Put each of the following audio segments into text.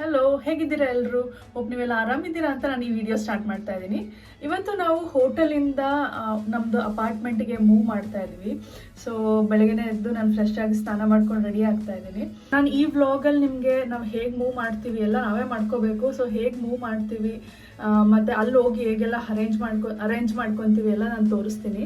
Hello ಹೇಗಿದ್ದೀರಾ ಎಲ್ಲರೂ ಒಬ್ಬ ನೀವೆಲ್ಲ ಆರಾಮಿದ್ದೀರಾ ಅಂತ ನಾನು ಈ ವಿಡಿಯೋ ಸ್ಟಾರ್ಟ್ ಮಾಡ್ತಾ ಇದ್ದೀನಿ. ಇವತ್ತು ನಾವು ಹೋಟೆಲಿಂದ ನಮ್ಮದು ಅಪಾರ್ಟ್ಮೆಂಟ್ಗೆ ಮೂವ್ ಮಾಡ್ತಾ ಇದ್ವಿ ಸೊ ಬೆಳಗ್ಗೆನೇ ಎದ್ದು ನಾನು ಫ್ರೆಶ್ ಆಗಿ ಸ್ನಾನ ಮಾಡ್ಕೊಂಡು ರೆಡಿ ಆಗ್ತಾ ಇದ್ದೀನಿ. ನಾನು ಈ ವ್ಲಾಗಲ್ಲಿ ನಿಮಗೆ ನಾವು ಹೇಗೆ ಮೂವ್ ಮಾಡ್ತೀವಿ ಎಲ್ಲ ನಾವೇ ಮಾಡ್ಕೋಬೇಕು. ಸೊ ಹೇಗೆ ಮೂವ್ ಮಾಡ್ತೀವಿ? ಮತ್ತೆ ಅಲ್ಲಿ ಹೋಗಿ ಹೇಗೆಲ್ಲ ಅರೇಂಜ್ ಮಾಡ್ಕೊ ಅರೇಂಜ್ ಮಾಡ್ಕೊತೀವಿ ಎಲ್ಲ ನಾನು ತೋರಿಸ್ತೀನಿ.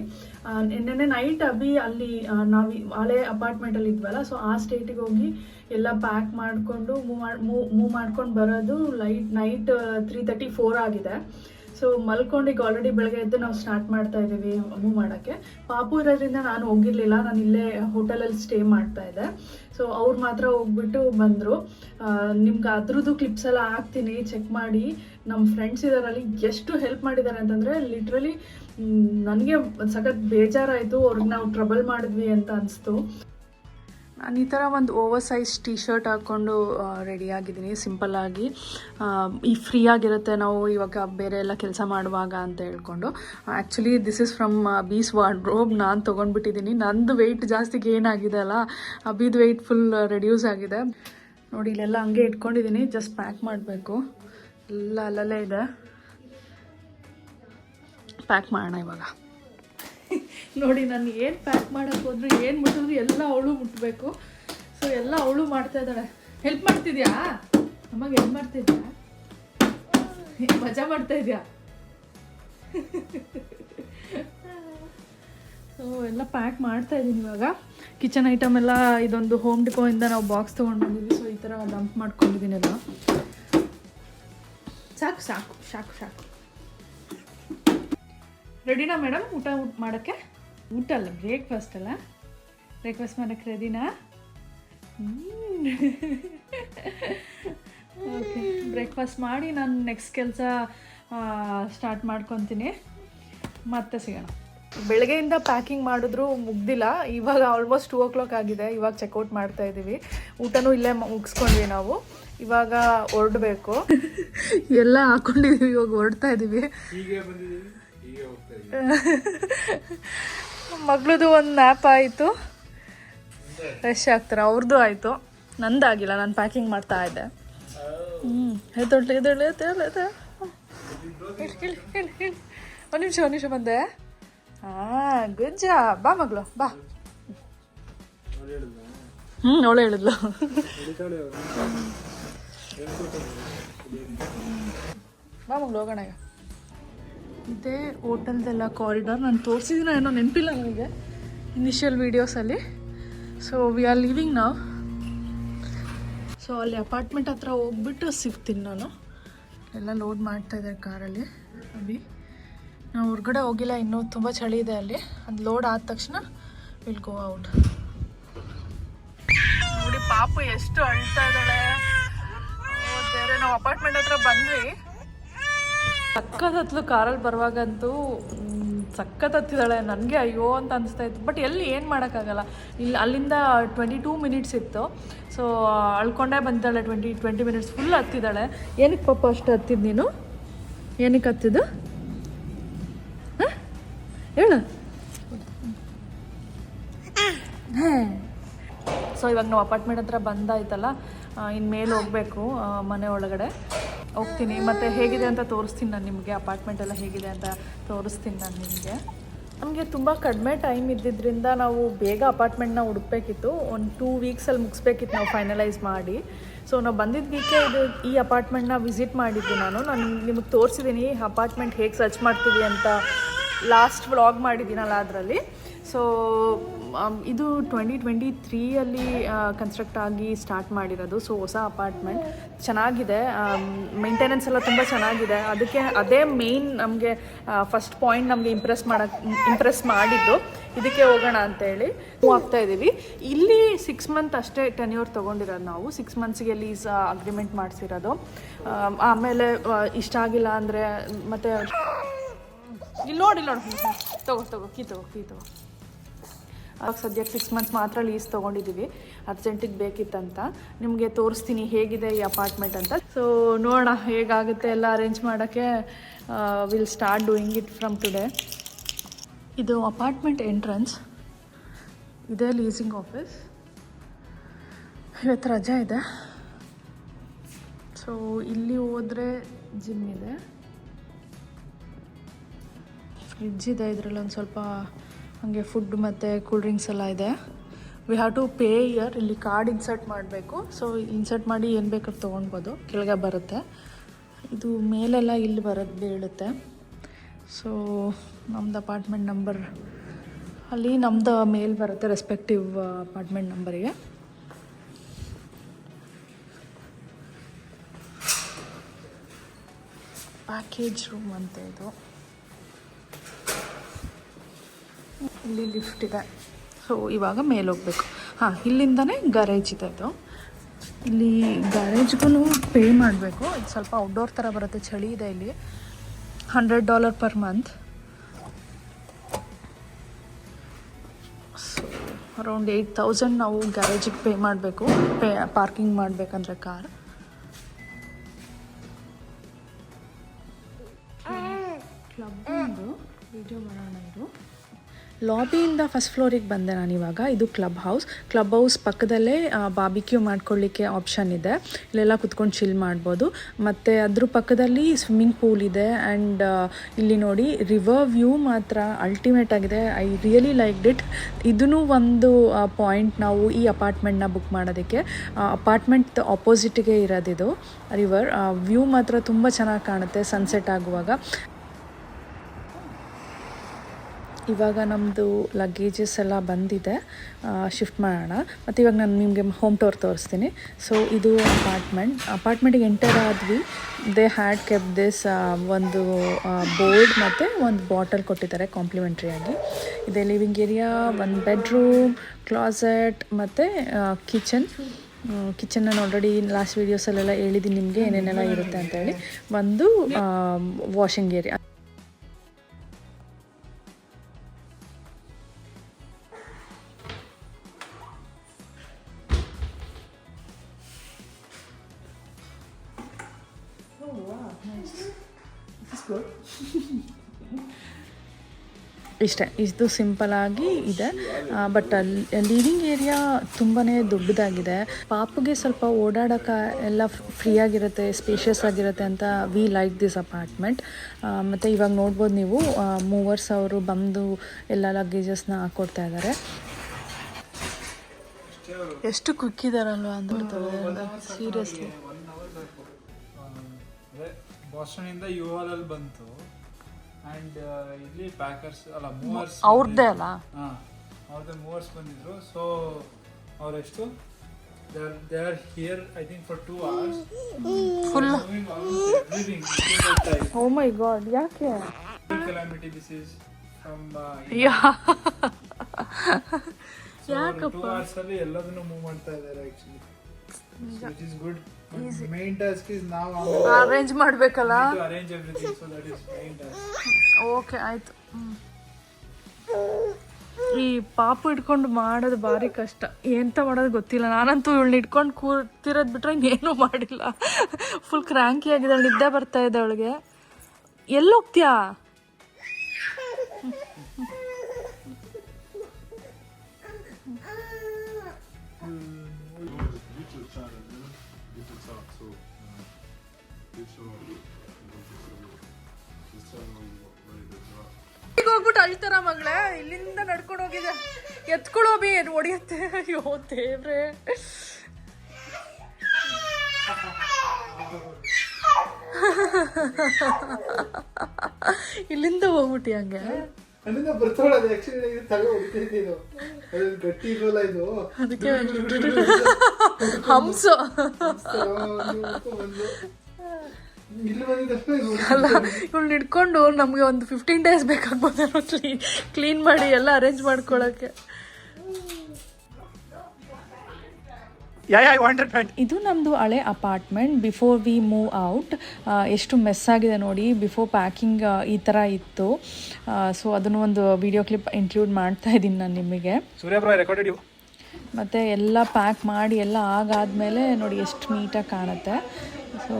ನಿನ್ನೆ ನೈಟ್ ಅಭಿ ಅಲ್ಲಿ ನಾವು ಹಳೆ ಅಪಾರ್ಟ್ಮೆಂಟಲ್ಲಿ ಇದ್ವಲ್ಲ ಸೊ ಆ ಸ್ಟೇಟಿಗೆ ಹೋಗಿ ಎಲ್ಲ ಪ್ಯಾಕ್ ಮಾಡಿಕೊಂಡು ಮೂವ್ ಮಾಡಿ ಮೂವ್ ಮೂವ್ ಮಾಡ್ಕೊಂಡು ಬರೋದು late night three thirty four ಆಗಿದೆ. ಸೊ ಮಲ್ಕೊಂಡು ಈಗ ಆಲ್ರೆಡಿ ಬೆಳಗ್ಗೆ ಎದ್ದು ನಾವು ಸ್ಟಾರ್ಟ್ ಮಾಡ್ತಾ ಇದ್ದೀವಿ ಮೂವ್ ಮಾಡೋಕ್ಕೆ. ಪಾಪು ಇರೋದ್ರಿಂದ ನಾನು ಹೋಗಿರಲಿಲ್ಲ, ನಾನು ಇಲ್ಲೇ ಹೋಟೆಲಲ್ಲಿ ಸ್ಟೇ ಮಾಡ್ತಾ ಇದ್ದೆ. ಸೊ ಅವ್ರು ಮಾತ್ರ ಹೋಗ್ಬಿಟ್ಟು ಬಂದರು. ನಿಮ್ಗೆ ಅದ್ರದ್ದು ಕ್ಲಿಪ್ಸ್ ಎಲ್ಲ ಹಾಕ್ತೀನಿ ಚೆಕ್ ಮಾಡಿ. ನಮ್ಮ ಫ್ರೆಂಡ್ಸ್ ಇದರಲ್ಲಿ ಎಷ್ಟು ಹೆಲ್ಪ್ ಮಾಡಿದ್ದಾರೆ ಅಂತಂದರೆ ಲಿಟ್ರಲಿ ನನಗೆ ಸಖತ್ ಬೇಜಾರಾಯಿತು, ಅವ್ರಿಗೆ ನಾವು ಟ್ರಬಲ್ ಮಾಡಿದ್ವಿ ಅಂತ ಅನಿಸ್ತು. ನಾನು ಈ ಥರ ಒಂದು ಓವರ್ ಸೈಜ್ ಟಿ ಶರ್ಟ್ ಹಾಕ್ಕೊಂಡು ರೆಡಿ ಆಗಿದ್ದೀನಿ ಸಿಂಪಲ್ಲಾಗಿ ಈ ಫ್ರೀ ಆಗಿರುತ್ತೆ ನಾವು ಇವಾಗ ಬೇರೆ ಎಲ್ಲ ಕೆಲಸ ಮಾಡುವಾಗ ಅಂತ ಹೇಳ್ಕೊಂಡು. Actually this is from bees wardrobe ನಾನು ತೊಗೊಂಡ್ಬಿಟ್ಟಿದ್ದೀನಿ ನಂದು ವೆಯ್ಟ್ ಜಾಸ್ತಿ ಗೇನ್ ಆಗಿದೆ ಅಲ್ಲ? ಅಬಿದು ವೆಯ್ಟ್ ಫುಲ್ ರೆಡ್ಯೂಸ್ ಆಗಿದೆ. ನೋಡಿ, ಇಲ್ಲೆಲ್ಲ ಹಂಗೆ ಇಟ್ಕೊಂಡಿದ್ದೀನಿ ಜಸ್ಟ್ ಪ್ಯಾಕ್ ಮಾಡಬೇಕು. ಎಲ್ಲ ಅಲ್ಲಲ್ಲೇ ಇದೆ. ಪ್ಯಾಕ್ ಮಾಡೋಣ ಇವಾಗ. ನೋಡಿ, ನಾನು ಏನು ಪ್ಯಾಕ್ ಮಾಡೋಕ್ಕೆ ಹೋದ್ರು, ಏನು ಮುಟ್ಟಿದ್ರು, ಎಲ್ಲ ಅವಳು ಮುಟ್ಟಬೇಕು ಸೊ ಎಲ್ಲ ಅವಳು ಮಾಡ್ತಾ ಇದ್ದಾಳೆ. ಹೆಲ್ಪ್ ಮಾಡ್ತಿದ್ಯಾ? ಅಮ್ಮಗೆ ಹೆಲ್ಪ್ ಮಾಡ್ತಿದ್ಯಾ? ಮಜಾ ಮಾಡ್ತಾ ಇದೆಯಾ? ಸೊ ಎಲ್ಲ ಪ್ಯಾಕ್ ಮಾಡ್ತಾ ಇದ್ದೀನಿ ಇವಾಗ. ಕಿಚನ್ ಐಟಮ್ ಎಲ್ಲ, ಇದೊಂದು ಹೋಮ್ ಡಿಪೋಯಿಂದ ನಾವು ಬಾಕ್ಸ್ ತೊಗೊಂಡು ಬಂದಿದ್ವಿ. ಸೊ ಈ ಥರ ಡಂಪ್ ಮಾಡ್ಕೊಂಡಿದ್ದೀನಿ ಎಲ್ಲ. ಸಾಕು ಸಾಕು ಸಾಕು ಸಾಕು. ರೆಡಿನಾ ಮೇಡಮ್ ಊಟ ಊಟ ಮಾಡೋಕ್ಕೆ? ಊಟ ಅಲ್ಲ ಬ್ರೇಕ್ಫಾಸ್ಟ್ ಅಲ್ಲ? ಬ್ರೇಕ್ಫಾಸ್ಟ್ ಮಾಡೋಕ್ಕೆ ರೆಡಿನಾ ಓಕೆ ಬ್ರೇಕ್ಫಾಸ್ಟ್ ಮಾಡಿ ನಾನು ನೆಕ್ಸ್ಟ್ ಕೆಲಸ ಸ್ಟಾರ್ಟ್ ಮಾಡ್ಕೊತೀನಿ. ಮತ್ತೆ ಸಿಗೋಣ. ಬೆಳಗ್ಗೆಯಿಂದ ಪ್ಯಾಕಿಂಗ್ ಮಾಡಿದ್ರು ಮುಗ್ದಿಲ್ಲ ಇವಾಗ ಆಲ್ಮೋಸ್ಟ್ ಟೂ ಓ ಕ್ಲಾಕ್ ಆಗಿದೆ ಇವಾಗ ಚೆಕ್ಔಟ್ ಮಾಡ್ತಾ ಇದ್ದೀವಿ ಊಟನೂ ಇಲ್ಲೇ ಮುಗಿಸ್ಕೊಂಡ್ವಿ ನಾವು. ಇವಾಗ ಹೊರಡಬೇಕು. ಎಲ್ಲ ಹಾಕೊಂಡಿದ್ದೀವಿ ಇವಾಗ ಹೊರಡ್ತಾ ಇದ್ದೀವಿ ಮಗಳದು ಒಂದು ನ್ಯಾಪ್ ಆಯಿತು. ಫ್ರೆಶ್ ಆಗ್ತಾರೆ. ಅವ್ರದ್ದು ಆಯಿತು. ನಂದಾಗಿಲ್ಲ. ನಾನು ಪ್ಯಾಕಿಂಗ್ ಮಾಡ್ತಾ ಇದ್ದೆ. ಹ್ಞೂ ಎದ್ದೊಳ್ಳೆ ಎದ್ದೊಳ್ಳೆ ಎದ್ದೊಳ್ಳೆ. ಹೇಳಿ ಹೇಳಿ ಹೇಳಿ ಒಂದು ನಿಮಿಷ ಒಂದು ನಿಮಿಷ ಬಂದೆ. ಹಾಂ ಗುಜ್ಜ ಬಾ ಮಗಳು, ಬಾ. ಹ್ಞೂ ಅವಳು ಹೇಳಿದ್ಲು. ಬಾ ಮಗಳು, ಹೋಗೋಣ ಇದೇ ಹೋಟೆಲ್ದೆಲ್ಲ ಕಾರಿಡಾರ್ ನಾನು ತೋರಿಸಿದ್ದೀನ ಏನೋ ನೆನಪಿಲ್ಲ ನನಗೆ ಇನಿಷಿಯಲ್ ವೀಡಿಯೋಸಲ್ಲಿ ಸೊ ವಿ ಆರ್ ಲಿವಿಂಗ್ ನಾವು ಸೊ ಅಲ್ಲಿ ಅಪಾರ್ಟ್ಮೆಂಟ್ ಹತ್ರ ಹೋಗ್ಬಿಟ್ಟು ಸಿಗ್ತೀನಿ ನಾನು. ಎಲ್ಲ ಲೋಡ್ ಮಾಡ್ತಾ ಇದ್ದಾರೆ ಕಾರಲ್ಲಿ ಅಭಿ ನಾವು ಹೊರಗಡೆ ಹೋಗಿಲ್ಲ, ಇನ್ನೂ ತುಂಬ ಚಳಿ ಇದೆ ಅಲ್ಲಿ. ಅದು ಲೋಡ್ ಆದ ತಕ್ಷಣ ವಿಲ್ ಗೋ ಔಟ್ ನೋಡಿ, ಪಾಪು ಎಷ್ಟು ಅಳ್ತಾ ಇದ್ದಾಳೆ. ನಾವು ಅಪಾರ್ಟ್ಮೆಂಟ್ ಹತ್ರ ಬಂದ್ವಿ. ಸಖತ್ ಹತ್ಲು ಕಾರಲ್ಲಿ ಬರುವಾಗಂತೂ ಸಖತ್ ಹತ್ತಿದ್ದಾಳೆ. ನನಗೆ ಅಯ್ಯೋ ಅಂತ ಅನಿಸ್ತಾ ಇತ್ತು. ಬಟ್ ಎಲ್ಲಿ ಏನು ಮಾಡೋಕ್ಕಾಗಲ್ಲ. ಇಲ್ಲಿ, ಅಲ್ಲಿಂದ ಟ್ವೆಂಟಿ ಟೂ ಮಿನಿಟ್ಸ್ ಇತ್ತು. ಸೊ, ಅಳ್ಕೊಂಡೇ ಬಂದಿದ್ದಾಳೆ ಟ್ವೆಂಟಿ ಟ್ವೆಂಟಿ ಮಿನಿಟ್ಸ್ ಫುಲ್ ಹತ್ತಿದ್ದಾಳೆ. ಏನಕ್ಕೆ ಪಾಪ ಅಷ್ಟು ಹತ್ತಿದ್ದು ನೀನು? ಏನಕ್ಕೆ ಹತ್ತಿದ್ದು? ಹಾಂ? ಹೇಳು. ಸೊ, ಇವಾಗ ನಾವು ಅಪಾರ್ಟ್ಮೆಂಟ್ ಹತ್ರ ಬಂದಾಯ್ತಲ್ಲ. ಇನ್ನು ಮೇಲೆ ಹೋಗಬೇಕು ಮನೆ ಒಳಗಡೆ. ಹೋಗ್ತೀನಿ. ಮತ್ತು ಹೇಗಿದೆ ಅಂತ ತೋರಿಸ್ತೀನಿ ನಾನು ನಿಮಗೆ. ಅಪಾರ್ಟ್ಮೆಂಟ್ ಎಲ್ಲ ಹೇಗಿದೆ ಅಂತ ತೋರಿಸ್ತೀನಿ ನಾನು ನಿಮಗೆ. ನಮಗೆ ತುಂಬ ಕಡಿಮೆ ಟೈಮ್ ಇದ್ದಿದ್ದರಿಂದ ನಾವು ಬೇಗ ಅಪಾರ್ಟ್ಮೆಂಟ್ನ ಹುಡುಕ್ಬೇಕಿತ್ತು. ಒಂದು ಟೂ ವೀಕ್ಸಲ್ಲಿ ಮುಗಿಸ್ಬೇಕಿತ್ತು ನಾವು ಫೈನಲೈಸ್ ಮಾಡಿ. ಸೊ ನಾವು ಬಂದಿದ್ದ ವೀಕೆ ಇದು ಈ ಅಪಾರ್ಟ್ಮೆಂಟ್ನ ವಿಸಿಟ್ ಮಾಡಿದ್ದು ನಾನು. ನಾನು ನಿಮಗೆ ತೋರಿಸಿದ್ದೀನಿ ಅಪಾರ್ಟ್ಮೆಂಟ್ ಹೇಗೆ ಸರ್ಚ್ ಮಾಡ್ತೀವಿ ಅಂತ ಲಾಸ್ಟ್ ವ್ಲಾಗ್ ಮಾಡಿದ್ದೀನಲ್ಲ ಅದರಲ್ಲಿ. ಸೊ ಇದು ಟ್ವೆಂಟಿ ಟ್ವೆಂಟಿ ತ್ರೀಯಲ್ಲಿ ಕನ್ಸ್ಟ್ರಕ್ಟ್ ಆಗಿ ಸ್ಟಾರ್ಟ್ ಮಾಡಿರೋದು. ಸೊ ಹೊಸ ಅಪಾರ್ಟ್ಮೆಂಟ್ ಚೆನ್ನಾಗಿದೆ. ಮೇಂಟೆನೆನ್ಸ್ ಎಲ್ಲ ತುಂಬ ಚೆನ್ನಾಗಿದೆ. ಅದಕ್ಕೆ ಅದೇ ಮೇಯ್ನ್ ನಮಗೆ ಫಸ್ಟ್ ಪಾಯಿಂಟ್ ನಮಗೆ ಇಂಪ್ರೆಸ್ ಮಾಡೋಕ್ಕೆ ಇಂಪ್ರೆಸ್ ಮಾಡಿದ್ದು. ಇದಕ್ಕೆ ಹೋಗೋಣ ಅಂತೇಳಿ ಆಗ್ತಾ ಇದ್ದೀವಿ ಇಲ್ಲಿ ಸಿಕ್ಸ್ ಮಂತ್ ಅಷ್ಟೇ ಟೆನ್ಯೂರ್ ತೊಗೊಂಡಿರೋದು ನಾವು. ಸಿಕ್ಸ್ ಮಂತ್ಸ್ಗೆ ಲೀಸ್ ಅಗ್ರಿಮೆಂಟ್ ಮಾಡಿಸಿರೋದು. ಆಮೇಲೆ ಇಷ್ಟ ಆಗಿಲ್ಲ ಅಂದರೆ ಮತ್ತು ಇಲ್ಲಿ ನೋಡಿ ನೋಡಿ. ತಗೋ ತಗೋ, ಕೀ ತಗೋ. ಅವಾಗ ಸದ್ಯಕ್ಕೆ ಸಿಕ್ಸ್ ಮಂತ್ ಮಾತ್ರ ಲೀಸ್ ತೊಗೊಂಡಿದ್ದೀವಿ ಅರ್ಜೆಂಟಿಗೆ ಬೇಕಿತ್ತಂತ. ನಿಮಗೆ ತೋರಿಸ್ತೀನಿ ಹೇಗಿದೆ ಈ ಅಪಾರ್ಟ್ಮೆಂಟ್ ಅಂತ. ಸೊ ನೋಡೋಣ ಹೇಗಾಗುತ್ತೆ ಎಲ್ಲ ಅರೇಂಜ್ ಮಾಡೋಕ್ಕೆ will start doing it from today ಇದು ಅಪಾರ್ಟ್ಮೆಂಟ್ ಎಂಟ್ರೆನ್ಸ್ ಇದೇ ಲೀಸಿಂಗ್ ಆಫೀಸ್ ಇವತ್ತು ರಜಾ ಇದೆ. ಸೊ ಇಲ್ಲಿ ಹೋದರೆ ಜಿಮ್ ಇದೆ. ಫ್ರಿಡ್ಜ್ ಇದೆ, ಇದರಲ್ಲಿ ಒಂದು ಸ್ವಲ್ಪ ಹಾಗೆ ಫುಡ್ ಮತ್ತು ಕೂಲ್ ಡ್ರಿಂಕ್ಸ್ ಎಲ್ಲ ಇದೆ. We have to pay here ಇಲ್ಲಿ ಕಾರ್ಡ್ ಇನ್ಸರ್ಟ್ ಮಾಡಬೇಕು. ಸೊ ಇನ್ಸರ್ಟ್ ಮಾಡಿ ಏನು ಬೇಕಾದ್ರೆ ತೊಗೊಳ್ಬೋದು. ಕೆಳಗೆ ಬರುತ್ತೆ. ಇದು ಮೇಲೆಲ್ಲ ಇಲ್ಲಿ ಬರೋದು ಬೀಳುತ್ತೆ ಸೊ ನಮ್ದು ಅಪಾರ್ಟ್ಮೆಂಟ್ ನಂಬರ್ ಅಲ್ಲಿ ನಮ್ಮದು ಮೇಲ್ ಬರುತ್ತೆ ರೆಸ್ಪೆಕ್ಟಿವ್ ಅಪಾರ್ಟ್ಮೆಂಟ್ ನಂಬರಿಗೆ ಪ್ಯಾಕೇಜ್ ರೂಮ್ ಅಂತ ಇದು. ಇಲ್ಲಿ ಲಿಫ್ಟ್ ಇದೆ. ಸೊ ಇವಾಗ ಮೇಲೆ ಹೋಗಬೇಕು. ಹಾಂ, ಇಲ್ಲಿಂದನೇ ಗ್ಯಾರೇಜ್ ಇದೆ ಅದು. ಇಲ್ಲಿ ಗ್ಯಾರೇಜ್ಗೂ ಪೇ ಮಾಡಬೇಕು. ಇದು ಸ್ವಲ್ಪ ಔಟ್ಡೋರ್ ಥರ ಬರುತ್ತೆ. ಚಳಿ ಇದೆ ಇಲ್ಲಿ. Hundred dollar per month so around eight thousand ನಾವು ಗ್ಯಾರೇಜಿಗೆ ಪೇ ಮಾಡಬೇಕು. ಪೇ ಪಾರ್ಕಿಂಗ್ ಮಾಡಬೇಕಂದ್ರೆ ಕಾರ್ ಕ್ಲಬ್ ಒಂದು. ವಿಡಿಯೋ ಮಾಡೋಣ ಇದು. ಲಾಬಿಯಿಂದ ಫಸ್ಟ್ ಫ್ಲೋರಿಗೆ ಬಂದೆ ನಾನು ಇವಾಗ. ಇದು ಕ್ಲಬ್ ಹೌಸ್. ಕ್ಲಬ್ ಹೌಸ್ ಪಕ್ಕದಲ್ಲೇ ಬಾಬಿಕ್ಯೂ ಮಾಡ್ಕೊಳ್ಳಿಕ್ಕೆ ಆಪ್ಷನ್ ಇದೆ. ಇಲ್ಲೆಲ್ಲ ಕುತ್ಕೊಂಡು ಚಿಲ್ ಮಾಡ್ಬೋದು. ಮತ್ತು ಅದ್ರ ಪಕ್ಕದಲ್ಲಿ ಸ್ವಿಮ್ಮಿಂಗ್ ಪೂಲ್ ಇದೆ ಆ್ಯಂಡ್ ಇಲ್ಲಿ ನೋಡಿ ರಿವರ್ ವ್ಯೂ ಮಾತ್ರ ಅಲ್ಟಿಮೇಟ್ ಆಗಿದೆ. ಐ ರಿಯಲಿ ಲೈಕ್ ಇಟ್ ಇದೂ ಒಂದು ಪಾಯಿಂಟ್ ನಾವು ಈ ಅಪಾರ್ಟ್ಮೆಂಟ್ನ ಬುಕ್ ಮಾಡೋದಕ್ಕೆ ಅಪಾರ್ಟ್ಮೆಂಟ್ ಆಪೋಸಿಟ್ಗೆ ಇರೋದಿದು. ರಿವರ್ ವ್ಯೂ ಮಾತ್ರ ತುಂಬ ಚೆನ್ನಾಗಿ ಕಾಣುತ್ತೆ ಸನ್ಸೆಟ್ ಆಗುವಾಗ. ಇವಾಗ ನಮ್ಮದು ಲಗೇಜಸ್ ಎಲ್ಲ ಬಂದಿದೆ. ಶಿಫ್ಟ್ ಮಾಡೋಣ. ಮತ್ತು ಇವಾಗ ನಾನು ನಿಮಗೆ ಹೋಮ್ ಟೋರ್ ತೋರಿಸ್ತೀನಿ. ಸೊ ಇದು ಅಪಾರ್ಟ್ಮೆಂಟ್. ಅಪಾರ್ಟ್ಮೆಂಟಿಗೆ ಎಂಟರ್ ಆದ್ವಿ. ದೇ ಹ್ಯಾಡ್ ಕೆಪ್ ದಿಸ್ ಒಂದು ಬೋರ್ಡ್ ಮತ್ತು ಒಂದು ಬಾಟಲ್ ಕೊಟ್ಟಿದ್ದಾರೆ ಕಾಂಪ್ಲಿಮೆಂಟ್ರಿಯಾಗಿ ಇದೆ ಲಿವಿಂಗ್ ಏರಿಯಾ ಒಂದು ಬೆಡ್ರೂಮ್ ಕ್ಲಾಸೆಟ್ ಮತ್ತು ಕಿಚನ್ ಕಿಚನ್ ನಾನು ಆಲ್ರೆಡಿ ಲಾಸ್ಟ್ ವೀಡಿಯೋಸಲ್ಲೆಲ್ಲ ಹೇಳಿದ್ದೀನಿ ನಿಮಗೆ ಏನೇನೆಲ್ಲ ಇರುತ್ತೆ ಅಂತೇಳಿ ಒಂದು ವಾಷಿಂಗ್ ಏರಿಯಾ ಇಷ್ಟೇ. ಇದು ಸಿಂಪಲಾಗಿ ಇದೆ. ಬಟ್ ಲೀವಿಂಗ್ ಏರಿಯಾ ತುಂಬಾ ದೊಡ್ಡದಾಗಿದೆ. ಪಾಪುಗೆ ಸ್ವಲ್ಪ ಓಡಾಡೋಕೆ ಎಲ್ಲ ಫ್ರೀ ಆಗಿರುತ್ತೆ ಸ್ಪೇಷಿಯಸ್ ಆಗಿರುತ್ತೆ ಅಂತ ವಿ ಲೈಕ್ ದಿಸ್ ಅಪಾರ್ಟ್ಮೆಂಟ್ ಮತ್ತು ಇವಾಗ ನೋಡ್ಬೋದು ನೀವು ಮೂವರ್ಸ್ ಅವರು ಬಂದು ಎಲ್ಲ ಲಗೇಜಸ್ನ ಹಾಕ್ಕೊಡ್ತಾ ಇದ್ದಾರೆ ಎಷ್ಟು ಕುಕ್ಕಿದಾರಲ್ವಾ ಅಂತ ಸೀರಿಯಸ್ಲಿ ಒನ್ ಅವರ್ ಬೇಕು ಅದೇ ಬಾಸ್ಟನ್ ಇಂದ ಯು ಆರ್ ಅಲ್ಲಿ ಬಂತು ಆ್ಯಂಡ್ ಇಲ್ಲಿ ಪ್ಯಾಕರ್ಸ್ ಅಲ್ಲ? ಮೂವರ್ಸ್ ಅವ್ರದ್ದೇ ಅಲ್ಲ ಹಾಂ ಅವ್ರದ್ದೇ ಮೂವರ್ಸ್ ಬಂದಿದ್ರು. So ಅವರೆಷ್ಟು? They are here I think for two hours full oh my god ಯಾಕೆ? Calamity this is ಫ್ರಮ್ ಯಾಕಪ್ಪ ಯಾ ಟೂ ಅವರ್ಸ್ ಅಲ್ಲಿ ಎಲ್ಲದನ್ನು ಮೂವ್ ಮಾಡ್ತಾ ಇದ್ದಾರೆ actually which is good main task is ನಾವು ಅರೇಂಜ್ ಮಾಡಬೇಕಲ್ಲ? Arrange everything so that is main task okay ಆಯ್ತು. ಈ ಪಾಪ ಇಟ್ಕೊಂಡು ಮಾಡೋದು ಭಾರಿ ಕಷ್ಟ. ಎಂತ ಮಾಡೋದು ಗೊತ್ತಿಲ್ಲ. ನಾನಂತೂ ಇವಳನ್ನ ಇಟ್ಕೊಂಡು ಕೂರ್ತಿರೋದು ಬಿಟ್ರೆ ಇನ್ನೇನು ಮಾಡಿಲ್ಲ. ಫುಲ್ ಕ್ರ್ಯಾಂಕಿ ಆಗಿದೆ ನಿದ್ದೆ ಬರ್ತಾ ಇದೆ ಅವಳಿಗೆ. ಎಲ್ಲಿ ಹೋಗ್ತೀಯಾ ಈಗ ಹೋಗ್ಬಿಟ್ಟು ಅಳ್ತಾರ ಮಗಳೇ ಇಲ್ಲಿಂದ ನಡ್ಕೊಂಡು ಹೋಗಿದೆ. ಎತ್ಕೊಳ್ಳೋ ಬಿ ಹೊಡಿಯುತ್ತೆ. ಅಯ್ಯೋ ದೇವ್ರೆ. ಇಲ್ಲಿಂದ ಹೋಗ್ಬಿಟ್ಟಿ ಹಂಗೆ? ಅಲ್ಲಿಂದ ಬರ್ತಾಳೆ ಆಕ್ಚುಲಿ ಇದು ಅದು ಗಟ್ಟಿ ಇರೋಲ್ಲ ಇದು. ಅದಕ್ಕೆ ಹಂಸ. ಅಲ್ಲ ಇವ್ನ ಹಿಡ್ಕೊಂಡು ನಮಗೆ ಒಂದು ಫಿಫ್ಟೀನ್ ಡೇಸ್ ಬೇಕಾಗ್ಬೋದು ಕ್ಲೀನ್ ಕ್ಲೀನ್ ಮಾಡಿ ಎಲ್ಲ ಅರೇಂಜ್ ಮಾಡ್ಕೊಳಕ್ಕೆ. ಇದು ನಮ್ಮದು ಹಳೆ apartment before we move out ಎಷ್ಟು ಮೆಸ್ ಆಗಿದೆ ನೋಡಿ ಬಿಫೋರ್ ಪ್ಯಾಕಿಂಗ್ ಈ ಥರ ಇತ್ತು. ಸೊ ಅದನ್ನು ಒಂದು ವಿಡಿಯೋ ಕ್ಲಿಪ್ ಇನ್ಕ್ಲೂಡ್ ಮಾಡ್ತಾ ಇದ್ದೀನಿ ನಾನು ನಿಮಗೆ. ಮತ್ತೆ ಎಲ್ಲ ಪ್ಯಾಕ್ ಮಾಡಿ ಎಲ್ಲ ಆಗಾದ್ಮೇಲೆ ನೋಡಿ ಎಷ್ಟು ನೀಟಾಗಿ ಕಾಣುತ್ತೆ. ಸೊ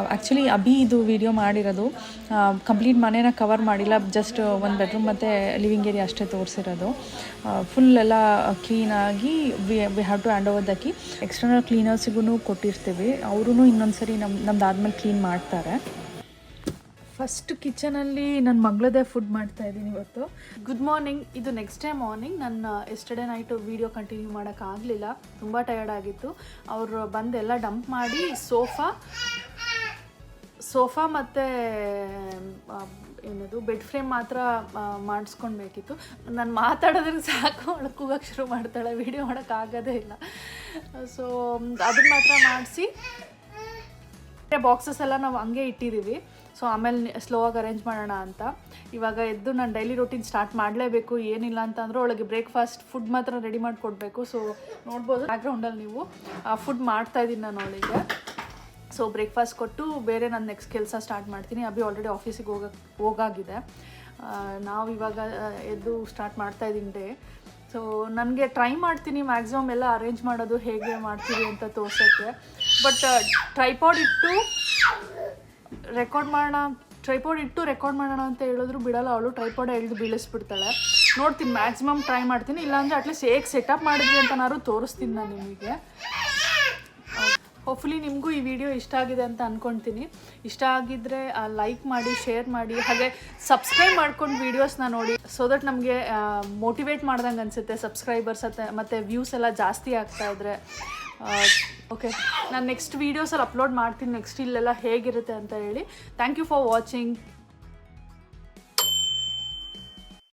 ಆ್ಯಕ್ಚುಲಿ ಅಭಿ ಇದು ವಿಡಿಯೋ ಮಾಡಿರೋದು. ಕಂಪ್ಲೀಟ್ ಮನೇನ ಕವರ್ ಮಾಡಿಲ್ಲ ಜಸ್ಟ್ ಒಂದು ಬೆಡ್ರೂಮ್ ಮತ್ತು ಲಿವಿಂಗ್ ಏರಿಯಾ ಅಷ್ಟೇ ತೋರಿಸಿರೋದು. ಫುಲ್ ಎಲ್ಲ ಕ್ಲೀನಾಗಿ we we have to hand over ದಕ್ಕಿ external ಕ್ಲೀನರ್ಸಿಗೂ ಕೊಟ್ಟಿರ್ತೀವಿ ಅವರು ಇನ್ನೊಂದು ಸರಿ ನಮ್ಮ ನಮ್ದು ಆದಮೇಲೆ ಕ್ಲೀನ್ ಮಾಡ್ತಾರೆ. ಫಸ್ಟ್ ಕಿಚನಲ್ಲಿ ನನ್ನ ಮಗಳದೇ ಫುಡ್ ಮಾಡ್ತಾ ಇದ್ದೀನಿ ಇವತ್ತು. ಗುಡ್ ಮಾರ್ನಿಂಗ್ ಇದು ನೆಕ್ಸ್ಟ್ ಡೇ ಮಾರ್ನಿಂಗ್ ನನ್ನ ಎಸ್ಟರ್ಡೇ ನೈಟು ವೀಡಿಯೋ ಕಂಟಿನ್ಯೂ ಮಾಡೋಕ್ಕಾಗಲಿಲ್ಲ ತುಂಬ ಟಯರ್ಡ್ ಆಗಿತ್ತು. ಅವರು ಬಂದೆಲ್ಲ ಡಂಪ್ ಮಾಡಿ ಸೋಫಾ ಸೋಫಾ ಮತ್ತು ಏನದು ಬೆಡ್ ಫ್ರೇಮ್ ಮಾತ್ರ ಮಾಡಿಸ್ಕೊಳ್ಬೇಕಿತ್ತು ನಾನು ಮಾತಾಡೋದ್ರಿಗೆ ಸಾಕು. ಅವಳು ಕೂಗಕ್ಕೆ ಶುರು ಮಾಡ್ತಾಳೆ. ವೀಡಿಯೋ ಮಾಡೋಕ್ಕಾಗೋದೇ ಇಲ್ಲ. ಸೊ ಅದನ್ನ ಮಾತ್ರ ಮಾಡಿಸಿ ಬಾಕ್ಸಸ್ ಎಲ್ಲ ನಾವು ಹಂಗೆ ಇಟ್ಟಿದ್ದೀವಿ. ಸೊ ಆಮೇಲೆ ಸ್ಲೋ ಆಗಿ ಅರೇಂಜ್ ಮಾಡೋಣ ಅಂತ. ಇವಾಗ ಎದ್ದು ನಾನು ಡೈಲಿ ರೊಟೀನ್ ಸ್ಟಾರ್ಟ್ ಮಾಡಲೇಬೇಕು, ಏನಿಲ್ಲ ಅಂತ ಅಂದ್ರೆ ಒಳಗೆ ಬ್ರೇಕ್ಫಾಸ್ಟ್ ಫುಡ್ ಮಾತ್ರ ರೆಡಿ ಮಾಡಿ ಕೊಡಬೇಕು. ಸೊ ನೋಡ್ಬೋದು ಬ್ಯಾಕ್ಗ್ರೌಂಡಲ್ಲಿ ನೀವು ಫುಡ್ ಮಾಡ್ತಾ ಇದ್ದೀನಿ ನಾನು ಅವಳಿಗೆ. ಸೊ ಬ್ರೇಕ್ಫಾಸ್ಟ್ ಕೊಟ್ಟು ಬೇರೆ ನಾನು ನೆಕ್ಸ್ಟ್ ಕೆಲಸ ಸ್ಟಾರ್ಟ್ ಮಾಡ್ತೀನಿ. ಅಭಿ ಆಲ್ರೆಡಿ ಆಫೀಸಿಗೆ ಹೋಗ ಹೋಗಾಗಿದೆ. ನಾವು ಇವಾಗ ಎದ್ದು ಸ್ಟಾರ್ಟ್ ಮಾಡ್ತಾ ಇದ್ದೀನಿ ಡೇ ಸೊ ನನಗೆ ಟ್ರೈ ಮಾಡ್ತೀನಿ ಮ್ಯಾಕ್ಸಿಮಮ್ ಎಲ್ಲ ಅರೇಂಜ್ ಮಾಡೋದು ಹೇಗೆ ಮಾಡ್ತೀವಿ ಅಂತ ತೋರ್ಸೋಕ್ಕೆ. ಬಟ್ ಟ್ರೈಪಾಡ್ ಇಟ್ಟು ರೆಕಾರ್ಡ್ ಮಾಡೋಣ ಟ್ರೈಪಾಡ್ ಇಟ್ಟು ರೆಕಾರ್ಡ್ ಮಾಡೋಣ ಅಂತ ಹೇಳಿದ್ರು ಬಿಡಲ್ಲ, ಅವಳು ಟ್ರೈಪಾಡ್ ಎಳ್ದು ಬೀಳಿಸ್ಬಿಡ್ತಾಳೆ. ನೋಡ್ತೀನಿ ಮ್ಯಾಕ್ಸಿಮಮ್ ಟ್ರೈ ಮಾಡ್ತೀನಿ, ಇಲ್ಲಾಂದರೆ ಅಟ್ಲೀಸ್ಟ್ ಹೇಗೆ ಸೆಟಪ್ ಮಾಡಿದ್ವಿ ಅಂತನಾದ್ರು ತೋರಿಸ್ತೀನಿ ನಾನು ನಿಮಗೆ. ಹೋಪ್ಫುಲಿ ನಿಮಗೂ ಈ ವಿಡಿಯೋ ಇಷ್ಟ ಆಗಿದೆ ಅಂತ ಅಂದ್ಕೊಳ್ತೀನಿ ಇಷ್ಟ ಆಗಿದ್ದರೆ ಲೈಕ್ ಮಾಡಿ ಶೇರ್ ಮಾಡಿ, ಹಾಗೆ ಸಬ್ಸ್ಕ್ರೈಬ್ ಮಾಡ್ಕೊಂಡು ವೀಡಿಯೋಸ್ನ ನೋಡಿ. ಸೊ ದಟ್ ನಮಗೆ ಮೋಟಿವೇಟ್ ಮಾಡ್ದಂಗೆ ಅನಿಸುತ್ತೆ ಸಬ್ಸ್ಕ್ರೈಬರ್ಸ್ ಮತ್ತು ಮತ್ತು ವ್ಯೂಸ್ ಎಲ್ಲ ಜಾಸ್ತಿ ಆಗ್ತಾ ಇದ್ರೆ. ಓಕೆ ನಾನು ನೆಕ್ಸ್ಟ್ ವೀಡಿಯೋಸಲ್ಲಿ ಅಪ್ಲೋಡ್ ಮಾಡ್ತೀನಿ ನೆಕ್ಸ್ಟ್ ಇಲ್ಲೆಲ್ಲ ಹೇಗಿರುತ್ತೆ ಅಂತ ಹೇಳಿ. Thank you for watching